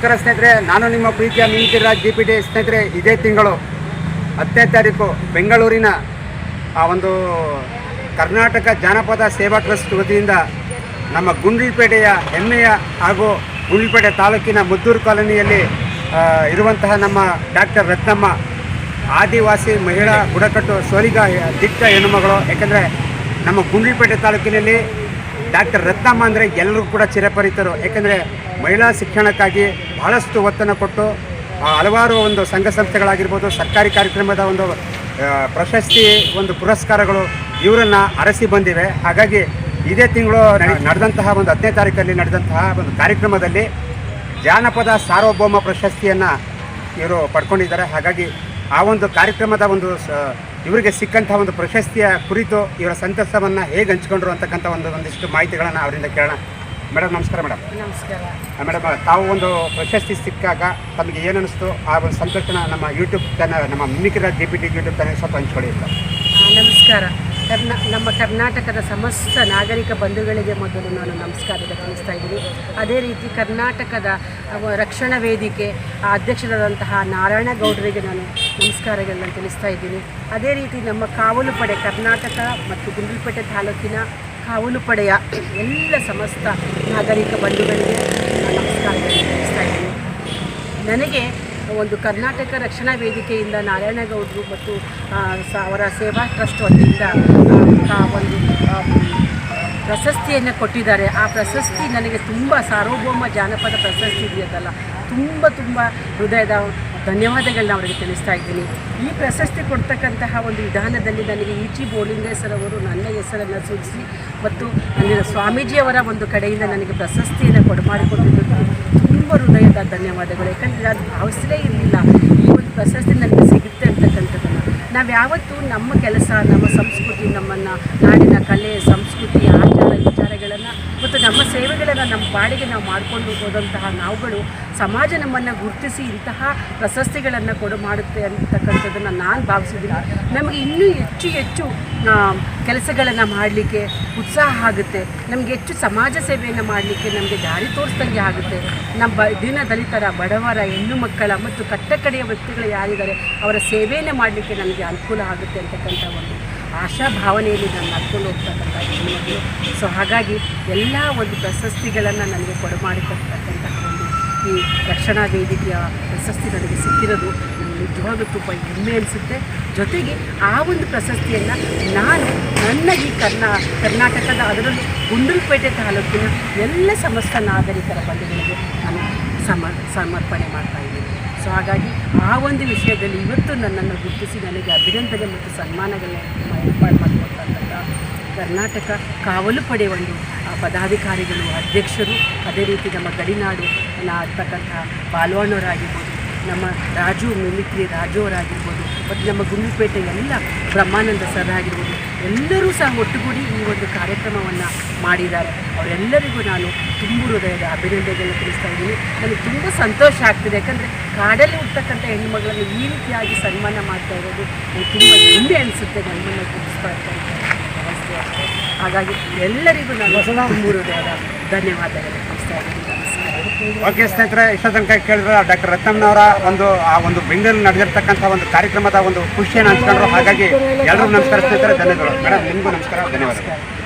ನಮಸ್ಕಾರ ಸ್ನೇಹಿತರೆ, ನಾನು ನಿಮ್ಮ ಪ್ರೀತಿಯ ಮೀನ್ತಿರಾಜ್ ಜಿ ಪಿ ಟಿ ಸ್ನೇಹಿತರೆ, ಇದೇ ತಿಂಗಳು ಹತ್ತನೇ ತಾರೀಕು ಬೆಂಗಳೂರಿನ ಆ ಒಂದು ಕರ್ನಾಟಕ ಜಾನಪದ ಸೇವಾ ಟ್ರಸ್ಟ್ ವತಿಯಿಂದ ನಮ್ಮ ಗುಂಡಿಪೇಟೆಯ ಹೆಮ್ಮೆಯ ಹಾಗೂ ಗುಂಡಿಪೇಟೆ ತಾಲೂಕಿನ ಮುದ್ದೂರು ಕಾಲೋನಿಯಲ್ಲಿ ಇರುವಂತಹ ನಮ್ಮ ಡಾಕ್ಟರ್ ರತ್ನಮ್ಮ, ಆದಿವಾಸಿ ಮಹಿಳಾ ಬುಡಕಟ್ಟು ಸೋಲಿಗ ದಿಟ್ಟ ಹೆಣ್ಣುಮಗಳು. ಯಾಕೆಂದರೆ ನಮ್ಮ ಗುಂಡ್ಲಿಪೇಟೆ ತಾಲೂಕಿನಲ್ಲಿ ಡಾಕ್ಟರ್ ರತ್ನಮ್ಮ ಅಂದರೆ ಎಲ್ಲರೂ ಕೂಡ ಚಿರಪರಿತರು. ಯಾಕಂದರೆ ಮಹಿಳಾ ಶಿಕ್ಷಣಕ್ಕಾಗಿ ಬಹಳಷ್ಟು ಒತ್ತನ್ನು ಕೊಟ್ಟು ಹಲವಾರು ಒಂದು ಸಂಘ ಸಂಸ್ಥೆಗಳಾಗಿರ್ಬೋದು, ಸರ್ಕಾರಿ ಕಾರ್ಯಕ್ರಮದ ಒಂದು ಪ್ರಶಸ್ತಿ, ಒಂದು ಪುರಸ್ಕಾರಗಳು ಇವರನ್ನು ಅರಸಿ ಬಂದಿವೆ. ಹಾಗಾಗಿ ಇದೇ ತಿಂಗಳು ನಡೆ- ನಡೆದಂತಹ ಒಂದು ಹತ್ತನೇ ತಾರೀಕಲ್ಲಿ ನಡೆದಂತಹ ಒಂದು ಕಾರ್ಯಕ್ರಮದಲ್ಲಿ ಜಾನಪದ ಸಾರ್ವಭೌಮ ಪ್ರಶಸ್ತಿಯನ್ನು ಇವರು ಪಡ್ಕೊಂಡಿದ್ದಾರೆ. ಹಾಗಾಗಿ ಆ ಒಂದು ಕಾರ್ಯಕ್ರಮದ ಒಂದು ಸ ಇವರಿಗೆ ಸಿಕ್ಕಂಥ ಒಂದು ಪ್ರಶಸ್ತಿಯ ಕುರಿತು ಇವರ ಸಂತಸವನ್ನು ಹೇಗೆ ಹಂಚಿಕೊಂಡ್ರು ಅಂತಕ್ಕಂಥ ಒಂದು ಒಂದಿಷ್ಟು ಮಾಹಿತಿಗಳನ್ನು ಅವರಿಂದ ಕೇಳೋಣ. ಮೇಡಮ್ ನಮಸ್ಕಾರ ಮೇಡಮ್. ನಮಸ್ಕಾರ. ಮೇಡಮ್ ತಾವು ಒಂದು ಪ್ರಶಸ್ತಿ ಸಿಕ್ಕಾಗ ತಮಗೆ ಏನು ಅನಿಸ್ತು ಆ ಒಂದು ಸಂತೋಷನ ನಮ್ಮ ಯೂಟ್ಯೂಬ್ ಚಾನಲ್ ನಮ್ಮ mimicry D P T YouTube channel ಸ್ವಲ್ಪ ಹಂಚ್ಕೊಳ್ಳಿ ನಮಸ್ಕಾರ. ಕರ್ನಾ ನಮ್ಮ ಕರ್ನಾಟಕದ ಸಮಸ್ತ ನಾಗರಿಕ ಬಂಧುಗಳಿಗೆ ಮೊದಲು ನಾನು ನಮಸ್ಕಾರ ತಿಳಿಸ್ತಾ ಇದ್ದೀನಿ. ಅದೇ ರೀತಿ ಕರ್ನಾಟಕದ ರಕ್ಷಣಾ ವೇದಿಕೆ ಅಧ್ಯಕ್ಷರಾದಂತಹ ನಾರಾಯಣಗೌಡರಿಗೆ ನಾನು ನಮಸ್ಕಾರಗಳನ್ನು ತಿಳಿಸ್ತಾ ಇದ್ದೀನಿ. ಅದೇ ರೀತಿ ನಮ್ಮ ಕಾವಲು ಪಡೆ ಕರ್ನಾಟಕ ಮತ್ತು ಗುಂಡ್ಲುಪೇಟೆ ತಾಲೂಕಿನ ಕಾವಲು ಪಡೆಯ ಎಲ್ಲ ಸಮಸ್ತ ನಾಗರಿಕ ಬಂಧುಗಳಿಗೆ ನಾನು ನಮಸ್ಕಾರಗಳನ್ನು ತಿಳಿಸ್ತಾ ಇದ್ದೀನಿ. ನನಗೆ ಒಂದು ಕರ್ನಾಟಕ ರಕ್ಷಣಾ ವೇದಿಕೆಯಿಂದ ನಾರಾಯಣಗೌಡರು ಮತ್ತು ಅವರ ಸೇವಾ ಟ್ರಸ್ಟ್ ವತಿಯಿಂದ ಒಂದು ಪ್ರಶಸ್ತಿಯನ್ನು ಕೊಟ್ಟಿದ್ದಾರೆ. ಆ ಪ್ರಶಸ್ತಿ ನನಗೆ ತುಂಬ ಸಾರ್ವಭೌಮ ಜಾನಪದ ಪ್ರಶಸ್ತಿ ಇದೆಯಲ್ಲ ತುಂಬ ತುಂಬ ಹೃದಯದ ಧನ್ಯವಾದಗಳನ್ನ ಅವರಿಗೆ ತಿಳಿಸ್ತಾ ಇದ್ದೀನಿ. ಈ ಪ್ರಶಸ್ತಿ ಕೊಡ್ತಕ್ಕಂತಹ ಒಂದು ವಿಧಾನದಲ್ಲಿ ನನಗೆ ಇ ಬೋಲಿಂಗೇಶ್ವರ ಅವರು ನನ್ನ ಹೆಸರನ್ನು ಸೂಚಿಸಿ ಮತ್ತು ಅಲ್ಲಿನ ಸ್ವಾಮೀಜಿಯವರ ಒಂದು ಕಡೆಯಿಂದ ನನಗೆ ಪ್ರಶಸ್ತಿಯನ್ನು ಕೊಡಮಾಡಿಕೊಟ್ಟಿದ್ದಕ್ಕೆ ತುಂಬ ಹೃದಯದ ಧನ್ಯವಾದಗಳು. ಯಾಕಂದರೆ ನಾನು ಭಾವಿಸಲೇ ಇರಲಿಲ್ಲ. ಈ ಒಂದು ಪ್ರಶಸ್ತಿ ನನಗೆ ಸಿಗುತ್ತೆ ಅಂತಕ್ಕಂಥದ್ದನ್ನು. ನಾವು ಯಾವತ್ತೂ ನಮ್ಮ ಕೆಲಸ, ನಮ್ಮ ಸಂಸ್ಕೃತಿ, ನಮ್ಮನ್ನು ನಾಡಿನ ಕಲೆ, ಸಂಸ್ಕೃತಿ, ಆಚಾರ ವಿಚಾರಗಳನ್ನು ಮತ್ತು ನಮ್ಮ ಬಾಡಿಗೆ ನಾವು ಮಾಡಿಕೊಂಡು ಹೋದಂತಹ ನಾವುಗಳು ಸಮಾಜ ನಮ್ಮನ್ನು ಗುರುತಿಸಿ ಇಂತಹ ಪ್ರಶಸ್ತಿಗಳನ್ನು ಕೊಡು ಮಾಡುತ್ತೆ ಅಂತಕ್ಕಂಥದ್ದನ್ನು ನಾನು ಭಾವಿಸಿದ್ದೀನಿ. ನಮಗೆ ಇನ್ನೂ ಹೆಚ್ಚು ಹೆಚ್ಚು ಕೆಲಸಗಳನ್ನು ಮಾಡಲಿಕ್ಕೆ ಉತ್ಸಾಹ ಆಗುತ್ತೆ. ನಮಗೆ ಹೆಚ್ಚು ಸಮಾಜ ಸೇವೆಯನ್ನು ಮಾಡಲಿಕ್ಕೆ ನಮಗೆ ದಾರಿ ತೋರಿಸ್ದಂಗೆ ಆಗುತ್ತೆ. ನಮ್ಮ ಬ ದೀನ ದಲಿತರ ಬಡವರ, ಹೆಣ್ಣು ಮಕ್ಕಳ ಮತ್ತು ಕಟ್ಟಕಡೆಯ ವ್ಯಕ್ತಿಗಳು ಯಾರಿದ್ದಾರೆ, ಅವರ ಸೇವೆಯನ್ನು ಮಾಡಲಿಕ್ಕೆ ನಮಗೆ ಅನುಕೂಲ ಆಗುತ್ತೆ ಅಂತಕ್ಕಂಥ ಒಂದು ಆಶಾ ಭಾವನೆಯಲ್ಲಿ ನಾನು ನಡ್ಕೊಂಡು ಹೋಗ್ತಕ್ಕಂಥ ಹೆಣ್ಮಗಳು ಸೊ ಹಾಗಾಗಿ ಎಲ್ಲ ಒಂದು ಪ್ರಶಸ್ತಿಗಳನ್ನು ನನಗೆ ಕೊಡಮಾಡಿಕೊಡ್ತಕ್ಕಂತಹ ಒಂದು ಈ ರಕ್ಷಣಾ ವೇದಿಕೆಯ ಪ್ರಶಸ್ತಿ ನನಗೆ ಸಿಕ್ಕಿರೋದು. ನಿಜವಾಗ್ಲೂ ತುಂಬ ಹೆಮ್ಮೆ ಅನಿಸುತ್ತೆ. ಜೊತೆಗೆ ಆ ಒಂದು ಪ್ರಶಸ್ತಿಯನ್ನು ನಾನು ನನ್ನ ಈ ಕರ್ನಾ, ಕರ್ನಾಟಕದ ಅದರಲ್ಲೂ ಗುಂಡಲಪೇಟೆ ತಾಲೂಕಿನ ಎಲ್ಲ ಸಮಸ್ತ ನಾಗರಿಕರ ಬಂಧುಗಳಿಗೆ ನಾನು ಸಮ ಸಮರ್ಪಣೆ ಮಾಡ್ತಾ ಇದ್ದೀನಿ. ಸೊ ಹಾಗಾಗಿ ಆ ಒಂದು ವಿಷಯದಲ್ಲಿ ಇವತ್ತು ನನ್ನನ್ನು ಗುರುತಿಸಿ ನನಗೆ ಅಭಿನಂದನೆ ಮತ್ತು ಸನ್ಮಾನಗಳನ್ನ ಏರ್ಪಾಡು ಮಾಡಿಕೊಡ್ತಕ್ಕಂಥ ಕರ್ನಾಟಕ ಕಾವಲು ಪಡೆ ಒಂದು ಪದಾಧಿಕಾರಿಗಳು, ಅಧ್ಯಕ್ಷರು, ಅದೇ ರೀತಿ ನಮ್ಮ ಗಡಿನಾಡು ಆಗ್ತಕ್ಕಂಥ ಬಾಲ್ವಾಣವರಾಗಿರ್ಬೋದು ನಮ್ಮ ರಾಜು ಮಿಮಿಕ್ರಿ ರಾಜು ಅವರಾಗಿರ್ಬೋದು ಮತ್ತು ನಮ್ಮ ಗುಂಡಿಪೇಟೆ ಎಲ್ಲ ಬ್ರಹ್ಮಾನಂದ ಸರ್ ಆಗಿರ್ಬೋದು, ಎಲ್ಲರೂ ಸಹ ಒಟ್ಟುಗೂಡಿ ಈ ಒಂದು ಕಾರ್ಯಕ್ರಮವನ್ನು ಮಾಡಿದ್ದಾರೆ. ಅವರೆಲ್ಲರಿಗೂ ನಾನು ತುಂಬ ಹೃದಯದ ಅಭಿನಂದನೆಗಳನ್ನು ತಿಳಿಸ್ತಾ ಇದ್ದೀನಿ. ನನಗೆ ತುಂಬ ಸಂತೋಷ ಆಗ್ತಿದೆ. ಯಾಕಂದರೆ ಕಾಡಲ್ಲಿ ಹುಟ್ಟತಕ್ಕಂಥ ಹೆಣ್ಮಗಳನ್ನು ಈ ರೀತಿಯಾಗಿ ಸನ್ಮಾನ ಮಾಡ್ತಾ ಇರೋದು ನನಗೆ ತುಂಬ ಹೆಮ್ಮೆ ಅನಿಸುತ್ತೆ ನಮ್ಮನ್ನು ಗುರುತಿಸ್ತಾ ಇರ್ತಕ್ಕಂಥ ಹಾಗಾಗಿ ಎಲ್ಲರಿಗೂ ನಾನು ಮೂರು ಧನ್ಯವಾದಗಳು. ನಮಸ್ಕಾರ ಓಕೆ, ಸ್ನೇಹಿತರೆ, ಇಷ್ಟ ತನಕ ಕೇಳಿದ್ರೆ ಡಾಕ್ಟರ್ ರತ್ನಮ್ಮನವರ ಒಂದು, ಆ ಒಂದು ಬೆಂಗಳೂರು ನಡೆದಿರ್ತಕ್ಕಂಥ ಒಂದು ಕಾರ್ಯಕ್ರಮದ ಒಂದು ಖುಷಿಯನ್ನು ಹಂಚ್ಕೊಂಡ್ರು. ಹಾಗಾಗಿ ಎಲ್ಲರಿಗೂ ನಮಸ್ಕಾರ, ಸ್ನೇಹಿತರೆ, ಧನ್ಯವಾದಗಳು. ಮೇಡಮ್, ನಿಮಗೂ ನಮಸ್ಕಾರ, ಧನ್ಯವಾದಗಳು.